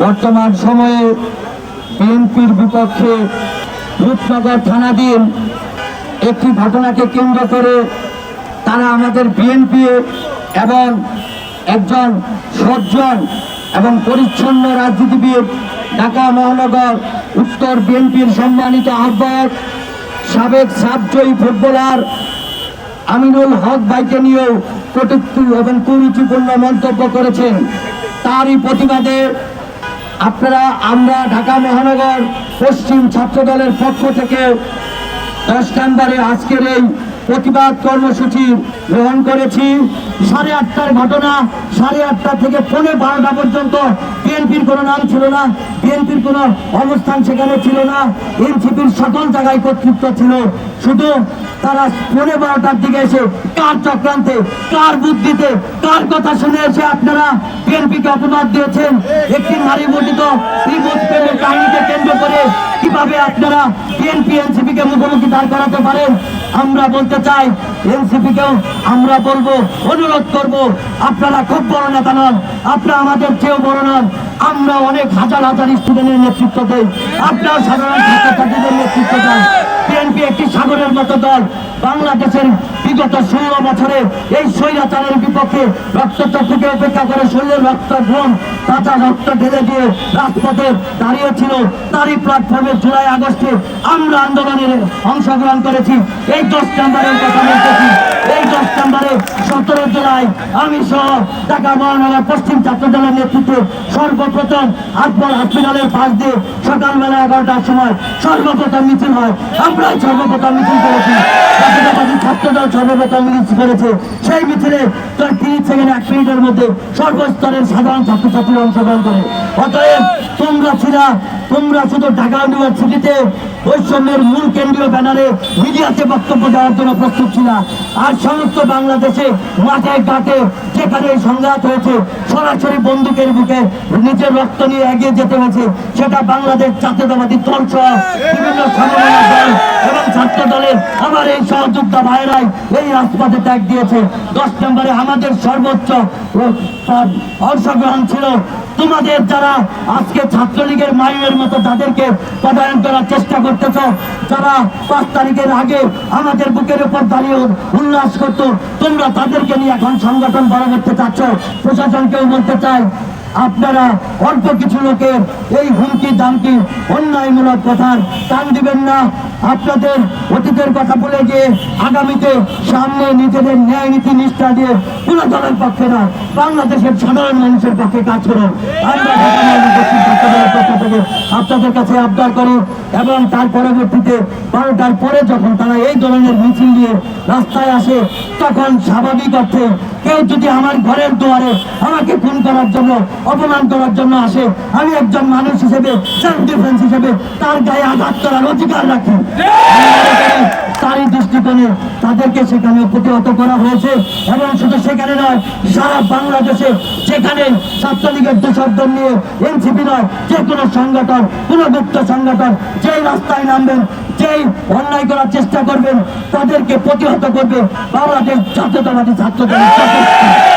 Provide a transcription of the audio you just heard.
বর্তমান সময়ে বিএনপির বিপক্ষে রূপনগর থানাধীন একটি ঘটনাকে কেন্দ্র করে তারা আমাদের বিএনপি এবং একজন সজ্জন এবং পরিচ্ছন্ন রাজনীতিবিদ ঢাকা মহানগর উত্তর বিএনপির সম্মানিত আহ্বায়ক, সাবেক সাবজয়ী ফুটবলার আমিনুল হক ভাইকে নিয়েও কটূক্তি এবং কুরুচিপূর্ণ মন্তব্য করেছেন। তারই প্রতিবাদে আপনারা, আমরা ঢাকা মহানগর পশ্চিম ছাত্র দলের পক্ষ থেকে দশ নম্বরে আজকের এই প্রতিবাদ কর্মসূচি গ্রহণ করেছি। সাড়ে আটটার ঘটনা, সাড়ে আটটা থেকে পৌনে বারোটা পর্যন্ত বিএনপির কোনো নাম ছিল না, বিএনপির কোনো অবস্থান সেখানে ছিল না, এনসিপির সকল জায়গায় কর্তৃত্ব ছিল। শুধু তারা পৌনে বারোটার দিকে এসে কার চক্রান্তে, কার বুদ্ধিতে, কার কথা শুনে এসে আপনারা বিএনপিকে অপবাদ দিয়েছেন? একটি নারী বর্ধিত ত্রিভুজ প্রেমের কাহিনীকে কেন্দ্র করে কীভাবে আপনারা বিএনপি এনসিপি কে মুখোমুখি দাঁড় করাতে পারেন? আমরা বলতে চাই এনসিপি কেও আমরা বলব, অনুরোধ করব, আপনারা খুব বড় নেতা নন, আপনারা আমাদের চেয়েও বড় নন। আমরা অনেক হাজার হাজার স্টুডেন্টের নেতৃত্ব দেই। আপনারা সাধারণ ছাত্রছাত্রীদের নেতৃত্ব দেন বিএনপি একটি সাগরের মতো দল। বাংলাদেশের বিগত ষোলো বছরে এই স্বৈরাচারের বিপক্ষে রক্তচক্ষুকে উপেক্ষা করে শরীরের রক্ত ঘুম তাজা রক্ত ঢেলে দিয়ে রাজপথে দাঁড়িয়েছিল তারই প্ল্যাটফর্মে জুলাই, আগস্টে আমরা আন্দোলনের অংশগ্রহণ করেছি। এই দশ নম্বরের কথা বলতেছি। এই দশ নম্বরে সতেরো জুলাই আমি সহ ঢাকা মহানগর পশ্চিম ছাত্র দলের নেতৃত্বে সর্বপ্রথম আকবর হসপিটালের পাশ দিয়ে সকালবেলা এগারোটার সময় সর্বপ্রথম মিছিল হয়। আমরাই সর্বপ্রথম মিছিল করেছি। ছাত্র দল সর্বপ্রথম মিছিল করেছে। সেই মিছিলে প্রায় তিরিশ সেকেন্ড, এক মিনিটের মধ্যে সর্বস্তরের সাধারণ ছাত্রছাত্রীরা অংশগ্রহণ করে। অতএব তোমরা ছিলা, তোমরা শুধু ঢাকা ইউনিভার্সিটিতে বৈষম্যের মূল কেন্দ্রীয় ব্যানারে মিডিয়াতে বক্তব্য দেওয়ার জন্য প্রস্তুত ছিল আর সমস্ত বাংলাদেশে মাঠে ঘাটে যেখানে সংঘাত হয়েছে, সরাসরি বন্দুকের বুকে নিজের রক্ত নিয়ে এগিয়ে যেতে হয়েছে, সেটা বাংলাদেশ জাতীয়তাবাদী তলসহ বিভিন্ন দল এবং ছাত্র দলের আমার এই সহযোদ্ধা ভাইরাই এই রাজপথে ত্যাগ দিয়েছে। দশ নম্বরে আমাদের সর্বোচ্চ অংশগ্রহণ ছিল। তোমাদের যারা আজকে ছাত্রলীগের মায়ের মতো তাদেরকে পদায়ন করার চেষ্টা করতেছ, যারা পাঁচ তারিখের আগে আমাদের বুকের উপর দাঁড়িয়ে উল্লাস করত, তোমরা তাদেরকে নিয়ে এখন সংগঠন বড় করতে চাচ্ছ। প্রশাসনকেও বলতে চাই, আপনারা অল্প কিছু লোকের এই হুমকি দামকি অন্যায়মূলক কথার কান দিবেন না। আপনাদের অতীতের কথা বলে গিয়ে আগামীতে সামনে নিজেদের ন্যায় নীতি নিষ্ঠা দিয়ে কোন দলের পক্ষে না বাংলাদেশের সাধারণ মানুষের পক্ষে কাজ করুন। আপনাদের কাছে আবদার করে এবং তার পরবর্তীতে বারোটার পরে যখন তারা এই ধরনের মিছিল নিয়ে রাস্তায় আসে তখন স্বাভাবিক অর্থে কেউ যদি আমার ঘরের দুয়ারে আমাকে ফোন করার জন্য অপমান করার জন্য আসে আমি একজন মানুষ হিসেবে সেলফ ডিফেন্স হিসেবে তার গায়ে আঘাত করার অধিকার রাখি। তারই দৃষ্টিকোণে তাদেরকে সেখানে প্রতিহত করা হয়েছে এবং শুধু সেখানে নয়, সারা বাংলাদেশে যেখানে ছাত্রলীগের দোষকদের নিয়ে এনসিপি নয়, যে কোনো সংগঠন, কোনো গুপ্ত সংগঠন যেই রাস্তায় নামবেন, যেই অন্যায় করার চেষ্টা করবেন, তাদেরকে প্রতিহত করবে বাংলাদেশ জাতীয়তাবাদী ছাত্র দলের